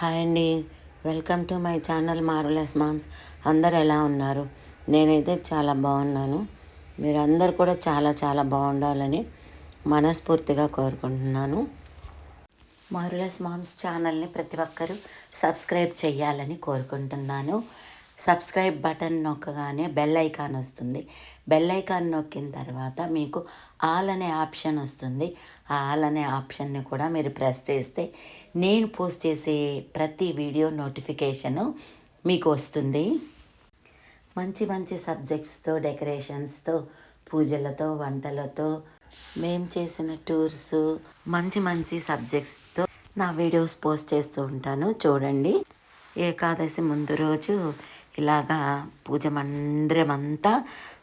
Hi అండి. Welcome to my channel marvellous moms. అందరు ఎలా ఉన్నారు? నేనైతే చాలా బాగున్నాను. మీరందరూ కూడా చాలా చాలా బాగుండాలని మనస్ఫూర్తిగా కోరుకుంటున్నాను. మారులెస్ మామ్స్ ఛానల్ని ప్రతి ఒక్కరూ సబ్స్క్రైబ్ చేయాలని కోరుకుంటున్నాను. సబ్స్క్రైబ్ బటన్ నొక్కగానే బెల్ ఐకాన్ వస్తుంది. బెల్ ఐకాన్ నొక్కిన తర్వాత మీకు ఆల్ అనే ఆప్షన్ వస్తుంది. ఆ ఆల్ అనే ఆప్షన్ని కూడా మీరు ప్రెస్ చేస్తే నేను పోస్ట్ చేసే ప్రతి వీడియో నోటిఫికేషను మీకు వస్తుంది. మంచి మంచి సబ్జెక్ట్స్తో డెకరేషన్స్తో పూజలతో వంటలతో మేము చేసిన టూర్స్ మంచి మంచి సబ్జెక్ట్స్తో నా వీడియోస్ పోస్ట్ చేస్తూ ఉంటాను. చూడండి. ఏకాదశి ముందు రోజు ఇలాగా పూజ మందిరం అంతా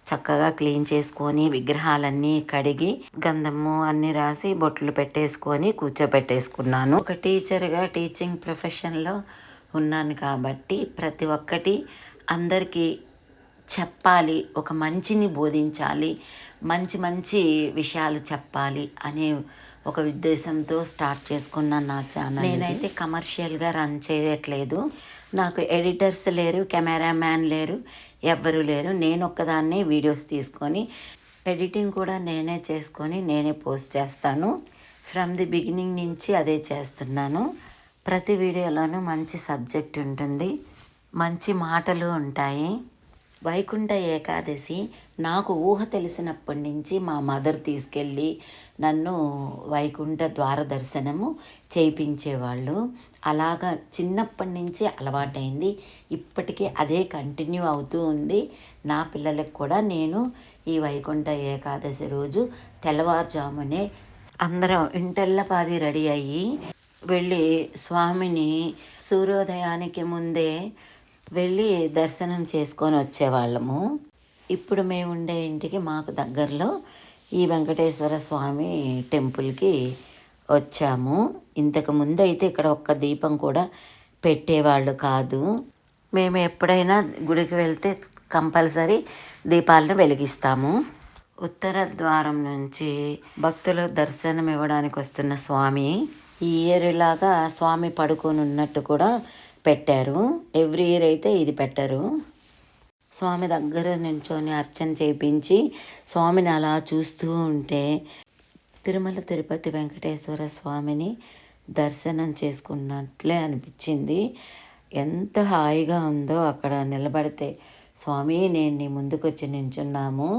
చక్కగా క్లీన్ చేసుకొని విగ్రహాలన్నీ కడిగి గంధము అన్నీ రాసి బొట్లు పెట్టేసుకొని కూర్చోబెట్టేసుకున్నాను ఒక టీచర్గా టీచింగ్ ప్రొఫెషన్లో ఉన్నాను కాబట్టి ప్రతి ఒక్కటి అందరికీ చెప్పాలి ఒక మంచిని బోధించాలి మంచి మంచి విషయాలు చెప్పాలి అనే ఒక ఉద్దేశంతో స్టార్ట్ చేసుకున్నాను నా ఛానల్ నేనైతే కమర్షియల్గా రన్ చేయట్లేదు. నాకు ఎడిటర్స్ లేరు కెమెరామ్యాన్ లేరు ఎవ్వరు లేరు. నేను ఒక్కదాన్నే వీడియోస్ తీసుకొని ఎడిటింగ్ కూడా నేనే చేసుకొని నేనే పోస్ట్ చేస్తాను. ఫ్రమ్ ది బిగినింగ్ నుంచి అదే చేస్తున్నాను. ప్రతి వీడియోలోనూ మంచి సబ్జెక్ట్ ఉంటుంది. మంచి మాటలు ఉంటాయి. వైకుంఠ ఏకాదశి నాకు ఊహ తెలిసినప్పటి నుంచి మా మదర్ తీసుకెళ్ళి నన్ను వైకుంఠ ద్వార దర్శనము చేయించేవాళ్ళు. అలాగా చిన్నప్పటి నుంచి అలవాటైంది. ఇప్పటికీ అదే కంటిన్యూ అవుతూ ఉంది. నా పిల్లలకు కూడా నేను ఈ వైకుంఠ ఏకాదశి రోజు తెల్లవారుజామునే అందరం ఇంటెల్లపాది రెడీ అయ్యి వెళ్ళి స్వామిని సూర్యోదయానికి ముందే వెళ్ళి దర్శనం చేసుకొని వచ్చేవాళ్ళము. ఇప్పుడు మేము ఉండే ఇంటికి మాకు దగ్గరలో ఈ వెంకటేశ్వర స్వామి టెంపుల్కి వచ్చాము. ఇంతకు ముందు అయితే ఇక్కడ ఒక్క దీపం కూడా పెట్టేవాళ్ళు కాదు. మేము ఎప్పుడైనా గుడికి వెళ్తే కంపల్సరీ దీపాలను వెలిగిస్తాము. ఉత్తర ద్వారం నుంచి భక్తులు దర్శనం ఇవ్వడానికి వస్తున్న స్వామి ఈ ఇయర్ ఇలాగా స్వామి పడుకొని ఉన్నట్టు కూడా పెట్టారు. ఎవ్రీ ఇయర్ అయితే ఇది పెట్టరు. స్వామి దగ్గర నించొని అర్చన చేయించి స్వామిని అలా చూస్తూ ఉంటే తిరుమల తిరుపతి వెంకటేశ్వర స్వామిని దర్శనం చేసుకున్నట్లే అనిపించింది. ఎంత హాయిగా ఉందో అక్కడ నిలబడితే. స్వామి నేను నీ ముందుకు వచ్చి నించున్నాము.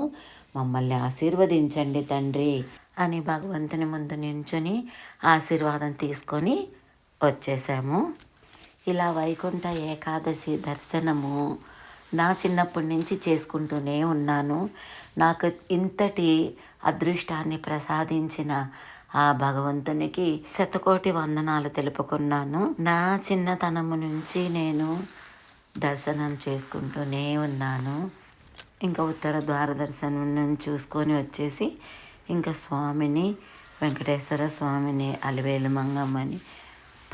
మమ్మల్ని ఆశీర్వదించండి తండ్రి అని భగవంతుని ముందు నించుని ఆశీర్వాదం తీసుకొని వచ్చేసాము. ఇలా వైకుంఠ ఏకాదశి దర్శనము నా చిన్నప్పటి నుంచి చేసుకుంటూనే ఉన్నాను. నాకు ఇంతటి అదృష్టాన్ని ప్రసాదించిన ఆ భగవంతునికి శతకోటి వందనాలు తెలుపుకున్నాను. నా చిన్నతనము నుంచి నేను దర్శనం చేసుకుంటూనే ఉన్నాను. ఇంకా ఉత్తర ద్వార దర్శనం చూసుకొని వచ్చేసి ఇంకా స్వామిని వెంకటేశ్వర స్వామిని అలివేలు మంగమ్మని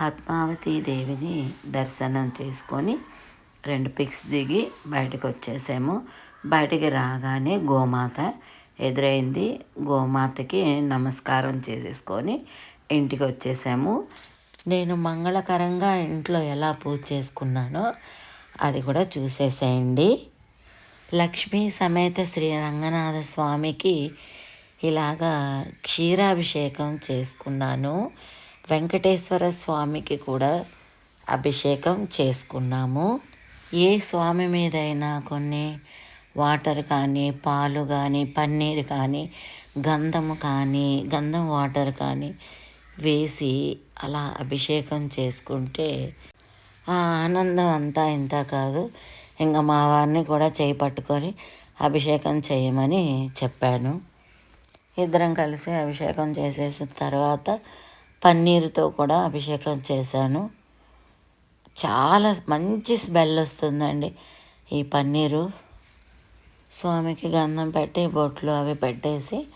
పద్మావతి దేవిని దర్శనం చేసుకొని రెండు పిక్స్ దిగి బయటకు వచ్చేసాము. బయటికి రాగానే గోమాత ఎదురైంది. గోమాతకి నమస్కారం చేసేసుకొని ఇంటికి వచ్చేసాము. నేను మంగళకరంగా ఇంట్లో ఎలా పూజ చేసుకున్నానో అది కూడా చూసేసేయండి. లక్ష్మీ సమేత శ్రీ రంగనాథ స్వామికి ఇలాగా క్షీరాభిషేకం చేసుకున్నాను. వెంకటేశ్వర స్వామికి కూడా అభిషేకం చేసుకున్నాము. ఏ స్వామి మీదైనా కొన్ని వాటర్ కానీ పాలు కానీ పన్నీర్ కానీ గంధము కానీ గంధం వాటర్ కానీ వేసి అలా అభిషేకం చేసుకుంటే ఆ ఆనందం అంతా ఇంత కాదు. ఇంకా మా వారిని కూడా చేయి పట్టుకొని అభిషేకం చేయమని చెప్పాను. ఇద్దరం కలిసి అభిషేకం చేసేసిన తర్వాత పన్నీరుతో కూడా అభిషేకం చేశాను. చాలా మంచి స్మెల్ వస్తుందండి ఈ పన్నీరు. స్వామికి గంధం పెట్టి బొట్లు అవి పెట్టేసి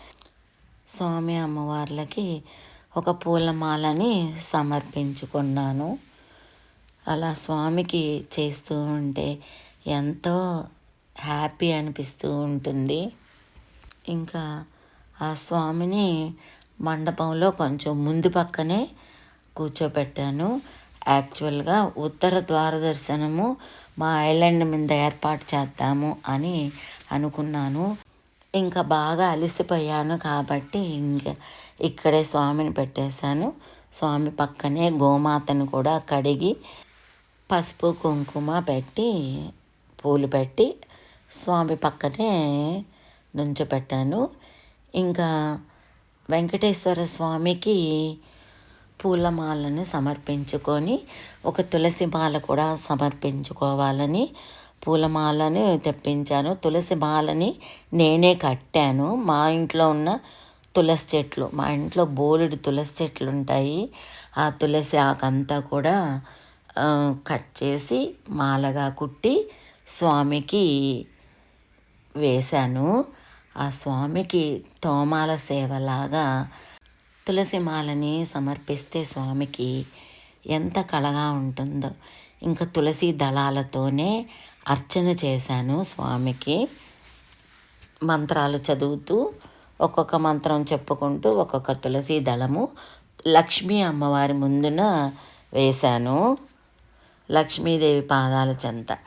స్వామి అమ్మవార్లకి ఒక పూలమాలని సమర్పించుకున్నాను. అలా స్వామికి చేస్తూ ఉంటే ఎంతో హ్యాపీ అనిపిస్తూ ఉంటుంది. ఇంకా ఆ స్వామిని మండపంలో కొంచెం ముందు పక్కనే కూర్చోబెట్టాను యాక్చువల్గా ఉత్తర ద్వార దర్శనము మా ఐలాండ్ మీద ఏర్పాటు చేద్దాము అని అనుకున్నాను. ఇంకా బాగా అలసిపోయాను కాబట్టి ఇంకా ఇక్కడే స్వామిని పెట్టేశాను. స్వామి పక్కనే గోమాతను కూడా కడిగి పసుపు కుంకుమ పెట్టి పూలు పెట్టి స్వామి పక్కనే నుంచోపెట్టాను. ఇంకా వెంకటేశ్వర స్వామికి పూలమాలను సమర్పించుకొని ఒక తులసి మాల కూడా సమర్పించుకోవాలని పూలమాలను తెప్పించాను. తులసి మాలని నేనే కట్టాను. మా ఇంట్లో ఉన్న తులసి చెట్లు మా ఇంట్లో బోలెడు తులసి చెట్లు ఉంటాయి. ఆ తులసి ఆకంతా కూడా కట్ చేసి మాలగా కుట్టి స్వామికి వేశాను. ఆ స్వామికి తోమాల సేవలాగా తులసి మాలని సమర్పిస్తే స్వామికి ఎంత కళగా ఉంటుందో. ఇంకా తులసి దళాలతోనే అర్చన చేశాను స్వామికి. మంత్రాలు చదువుతూ ఒక్కొక్క మంత్రం చెప్పుకుంటూ ఒక్కొక్క తులసి దళము లక్ష్మీ అమ్మవారి ముందున వేశాను. లక్ష్మీదేవి పాదాల చెంత.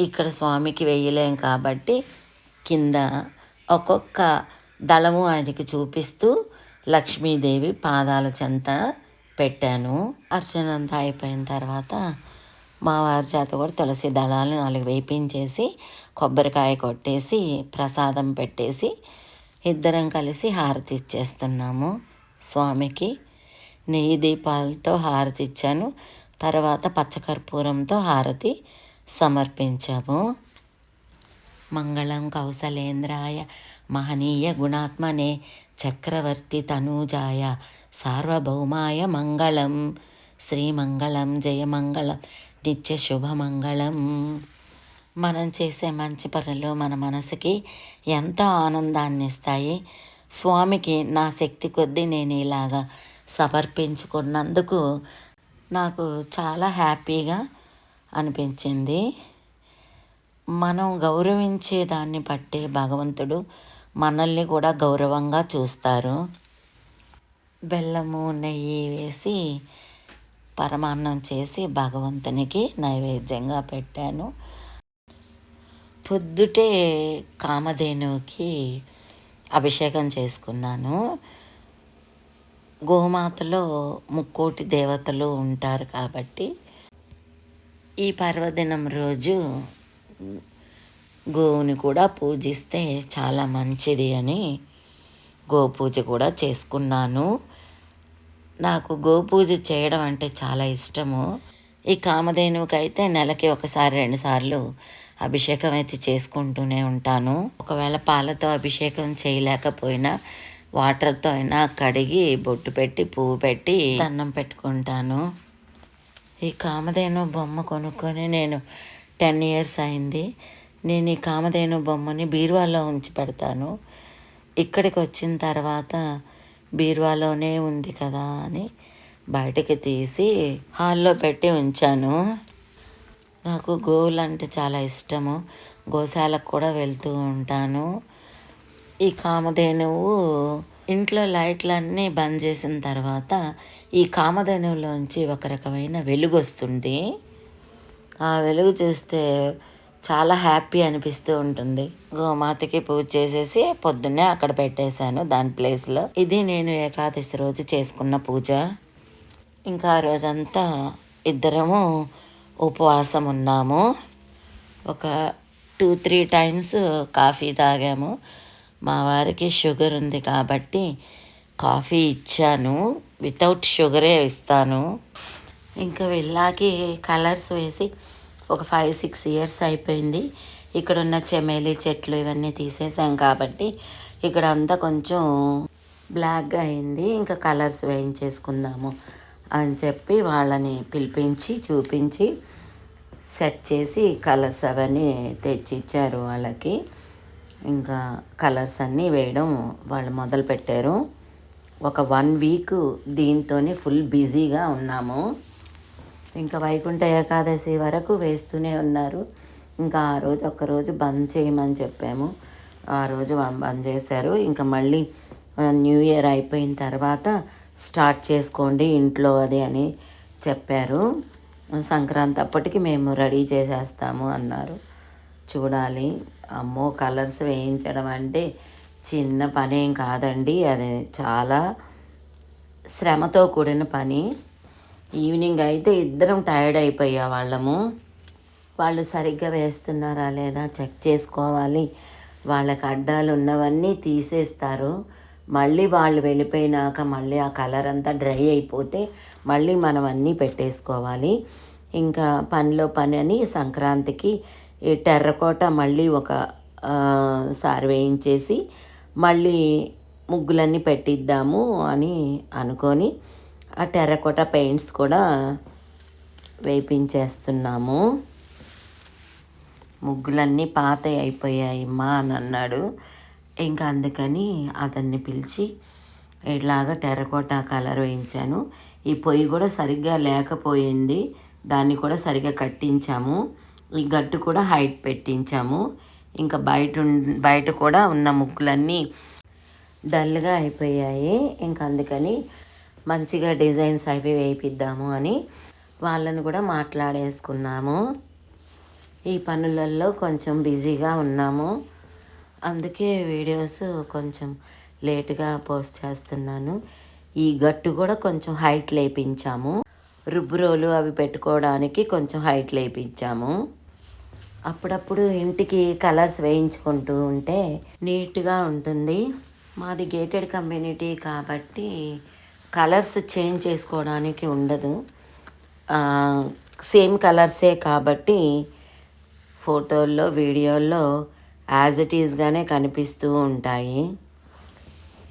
ఇక్కడ స్వామికి వేయలేం కాబట్టి కింద ఒక్కొక్క దళము ఆయనకి చూపిస్తూ లక్ష్మీదేవి పాదాల చెంత పెట్టాను. అర్చన అంతా అయిపోయిన తర్వాత మా వారి చేత కూడా తులసి దళాలు నాలుగు వేపించేసి కొబ్బరికాయ కొట్టేసి ప్రసాదం పెట్టేసి ఇద్దరం కలిసి హారతి ఇచ్చేస్తున్నాము స్వామికి. నెయ్యి దీపాలతో హారతి ఇచ్చాను. తర్వాత పచ్చకర్పూరంతో హారతి సమర్పించాము. మంగళం కౌసలేంద్రాయ మహనీయ గుణాత్మనే చక్రవర్తి తనూజాయ సార్వభౌమాయ మంగళం. శ్రీమంగళం జయమంగళం నిత్య శుభమంగళం. మనం చేసే మంచి పనులు మన మనసుకి ఎంతో ఆనందాన్ని ఇస్తాయి. స్వామికి నా శక్తి కొద్దీ నేను ఇలాగా సమర్పించుకున్నందుకు నాకు చాలా హ్యాపీగా అనిపించింది. మనం గౌరవించే దాన్ని బట్టే భగవంతుడు మనల్ని కూడా గౌరవంగా చూస్తారు. బెల్లము నెయ్యి వేసి పరమాన్నం చేసి భగవంతునికి నైవేద్యంగా పెట్టాను. పొద్దుటే కామధేనుకి అభిషేకం చేసుకున్నాను. గోమాతలో ముక్కోటి దేవతలు ఉంటారు కాబట్టి ఈ పర్వదినం రోజు గోవుని కూడా పూజిస్తే చాలా మంచిది అని గోపూజ కూడా చేసుకున్నాను. నాకు గోపూజ చేయడం అంటే చాలా ఇష్టము. ఈ కామధేనువుకి అయితే నెలకి ఒకసారి రెండుసార్లు అభిషేకం అయితే చేసుకుంటూనే ఉంటాను. ఒకవేళ పాలతో అభిషేకం చేయలేకపోయినా వాటర్తో అయినా కడిగి బొట్టు పెట్టి పువ్వు పెట్టి అన్నం పెట్టుకుంటాను. ఈ కామధేను బొమ్మ కొనుక్కొని నేను టెన్ ఇయర్స్ అయింది. నేను ఈ కామధేను బొమ్మని బీరువాలో ఉంచి పెడతాను. ఇక్కడికి వచ్చిన తర్వాత బీరువాలోనే ఉంది కదా అని బయటకి తీసి హాల్లో పెట్టి ఉంచాను. నాకు గోవులు అంటే చాలా ఇష్టము. గోశాలకు కూడా వెళ్తూ ఉంటాను. ఈ కామధేనువు ఇంట్లో లైట్లన్నీ బంద్ చేసిన తర్వాత ఈ కామధేనువులోంచి ఒక రకమైన వెలుగు వస్తుంది వెలుగు చూస్తే చాలా హ్యాపీ అనిపిస్తూ ఉంటుంది. గోమాతకి పూజ చేసేసి పొద్దున్నే అక్కడ పెట్టేశాను దాని ప్లేస్లో ఇది నేను ఏకాదశి రోజు చేసుకున్న పూజ. ఇంకా ఆ రోజంతా ఇద్దరము ఉపవాసం ఉన్నాము. ఒక టూ త్రీ టైమ్స్ కాఫీ తాగాము. మా వారికి షుగర్ ఉంది కాబట్టి కాఫీ ఇచ్చాను. వితౌట్ షుగరే ఇస్తాను. ఇంకా వెళ్ళాకి కలర్స్ వేసి ఒక ఫైవ్ సిక్స్ ఇయర్స్ అయిపోయింది. ఇక్కడ ఉన్న చెమేలి చెట్లు ఇవన్నీ తీసేసాం కాబట్టి ఇక్కడ అంతా కొంచెం బ్లాక్గా అయింది. ఇంకా కలర్స్ వేయించేసుకుందాము అని చెప్పి వాళ్ళని పిలిపించి చూపించి సెట్ చేసి కలర్స్ అవన్నీ తెచ్చి ఇచ్చారు వాళ్ళకి. ఇంకా కలర్స్ అన్నీ వేయడం వాళ్ళు మొదలు పెట్టారు ఒక వన్ వీక్ దీంతోనే ఫుల్ బిజీగా ఉన్నాము. ఇంకా వైకుంఠ ఏకాదశి వరకు వేస్తూనే ఉన్నారు. ఇంకా ఆ రోజు ఒక్కరోజు బంద్ చేయమని చెప్పాము. ఆ రోజు బంద్ చేశారు. ఇంకా మళ్ళీ న్యూ ఇయర్ అయిపోయిన తర్వాత స్టార్ట్ చేసుకోండి ఇంట్లో అది అని చెప్పారు. సంక్రాంతి అప్పటికి మేము రెడీ చేసేస్తాము అన్నారు. చూడాలి. అమ్మో కలర్స్ వేయించడం అంటే చిన్న పని ఏం కాదండి. అది చాలా శ్రమతో కూడిన పని. ఈవినింగ్ అయితే ఇద్దరం టైర్డ్ అయిపోయా వాళ్ళము. వాళ్ళు సరిగ్గా వేస్తున్నారా లేదా చెక్ చేసుకోవాలి. వాళ్ళకి అడ్డాలు ఉన్నవన్నీ తీసేస్తారు. మళ్ళీ వాళ్ళు వెళ్ళిపోయినాక మళ్ళీ ఆ కలర్ అంతా డ్రై అయిపోతే మళ్ళీ మనం అన్నీ పెట్టేసుకోవాలి. ఇంకా పనిలో పని అని సంక్రాంతికి ఈ టెర్రకోట మళ్ళీ ఒక సారి వేయించేసి మళ్ళీ ముగ్గులన్నీ పెట్టిద్దాము అని అనుకొని ఆ టెర్రకోట పెయింట్స్ కూడా వేయించేస్తున్నాము ముగ్గులన్నీ పాత అయిపోయాయి మా అని అన్నాడు. ఇంకా అందుకని అతన్ని పిలిచి ఇలాగా టెర్రకోట కలర్ వేయించాను. ఈ పొయ్యి కూడా సరిగ్గా లేకపోయింది. దాన్ని కూడా సరిగ్గా కట్టించాము. ఈ గట్టు కూడా హైట్ పెట్టించాము. ఇంకా బయట బయట కూడా ఉన్న ముగ్గులన్నీ డల్గా అయిపోయాయి. ఇంకా అందుకని మంచిగా డిజైన్స్ అవి వేయిద్దాము అని వాళ్ళను కూడా మాట్లాడేసుకున్నాము. ఈ పనులలో కొంచెం బిజీగా ఉన్నాము. అందుకే వీడియోస్ కొంచెం లేటుగా పోస్ట్ చేస్తున్నాను. ఈ గట్టు కూడా కొంచెం హైట్ లేపించాము. రుబ్బురోలు అవి పెట్టుకోవడానికి కొంచెం హైట్ లేపించాము. అప్పుడప్పుడు ఇంటికి కలర్స్ వేయించుకుంటూ ఉంటే నీట్గా ఉంటుంది. మాది గేటెడ్ కమ్యూనిటీ కాబట్టి కలర్స్ చేంజ్ చేసుకోవడానికి ఉండదు. సేమ్ కలర్సే కాబట్టి ఫోటోల్లో వీడియోల్లో యాజ్ ఇట్ ఈజ్గానే కనిపిస్తూ ఉంటాయి.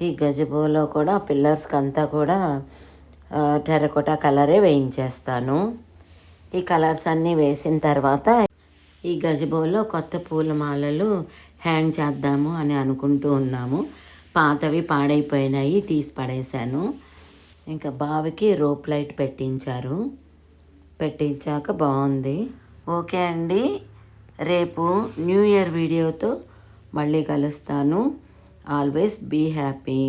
ఈ గజబోలో కూడా పిల్లర్స్కి అంతా కూడా టెరకోటా కలరే వేయించేస్తాను. ఈ కలర్స్ అన్నీ వేసిన తర్వాత ఈ గజబోలో కొత్త పూలమాలలు హ్యాంగ్ చేద్దాము అని అనుకుంటూ ఉన్నాము. పాతవి పాడైపోయినాయి తీసి పడేశాను. ఇంకా బావికి రోప్ లైట్ పెట్టించారు. పెట్టించాక బాగుంది ఓకే అండి. రేపు న్యూ ఇయర్ వీడియోతో మళ్ళీ కలుస్తాను. Always be happy.